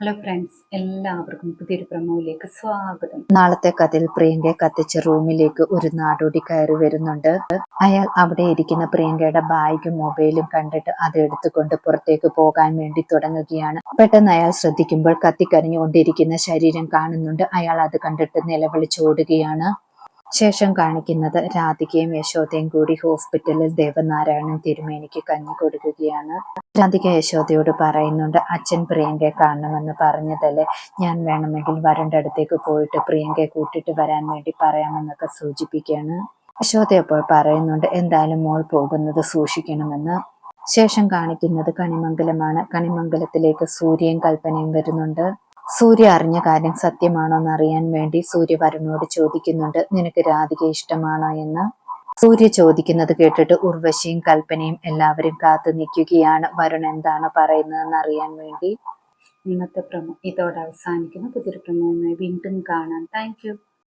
Hello friends എല്ലാവർക്കും പുതിയൊരു പ്രമോയിലേക്ക് സ്വാഗതം. നാളത്തെ കഥയിൽ പ്രിയങ്കയെ കത്തിച്ച റൂമിലേക്ക് ഒരു നാടോടി കയറി വരുന്നുണ്ട്. അയാൾ അവിടെ ഇരിക്കുന്ന പ്രിയങ്കയുടെ ബാഗും മൊബൈലും കണ്ടിട്ട് അത് എടുത്തുകൊണ്ട് പുറത്തേക്ക് പോകാൻ വേണ്ടി തുടങ്ങുകയാണ്. പെട്ടെന്ന് അയാൾ ശ്രദ്ധിക്കുമ്പോൾ കത്തിക്കരഞ്ഞുകൊണ്ടിരിക്കുന്ന ശരീരം കാണുന്നുണ്ട്. അയാൾ അത് കണ്ടിട്ട് നിലവിളിച്ചോടുകയാണ് ശേഷം കാണിക്കുന്നത് രാധികയും യശോദയും കൂടി ഹോസ്പിറ്റലിൽ ദേവനാരായണൻ തിരുമേനിക്ക് കഞ്ഞി കൊടുക്കുകയാണ്. രാധിക യശോദയോട് പറയുന്നുണ്ട് അച്ഛൻ പ്രിയങ്കയെ കാണണമെന്ന് പറഞ്ഞതല്ലേ? ഞാൻ വേണമെങ്കിൽ വരന്റെ അടുത്തേക്ക് പോയിട്ട് പ്രിയങ്കയെ കൂട്ടിട്ട് വരാൻ വേണ്ടി പറയാമെന്നൊക്കെ സൂചിപ്പിക്കുകയാണ്. യശോദ അപ്പോൾ പറയുന്നുണ്ട് എന്തായാലും മോൾ പോകുന്നത് സൂക്ഷിക്കണമെന്ന്. ശേഷം കാണിക്കുന്നത് കണിമംഗലമാണ്. കണിമംഗലത്തിലേക്ക് സൂര്യൻ കൽപ്പനയും വരുന്നുണ്ട്. സൂര്യ അറിഞ്ഞ കാര്യം സത്യമാണോ എന്ന് അറിയാൻ വേണ്ടി സൂര്യ വരുണോട് ചോദിക്കുന്നുണ്ട്. നിനക്ക് രാധിക ഇഷ്ടമാണോ? എന്ന്. സൂര്യ ചോദിക്കുന്നത് കേട്ടിട്ട് ഉർവശിയും കൽപ്പനയും എല്ലാവരും കാത്തു നിൽക്കുകയാണ്. വരുൺ എന്താണ് പറയുന്നതെന്ന് അറിയാൻ വേണ്ടി. ഇന്നത്തെ പ്രമോ ഇതോടെ അവസാനിക്കുന്നു. പുതിയൊരു പ്രമോയുമായി വീണ്ടും കാണാം. താങ്ക്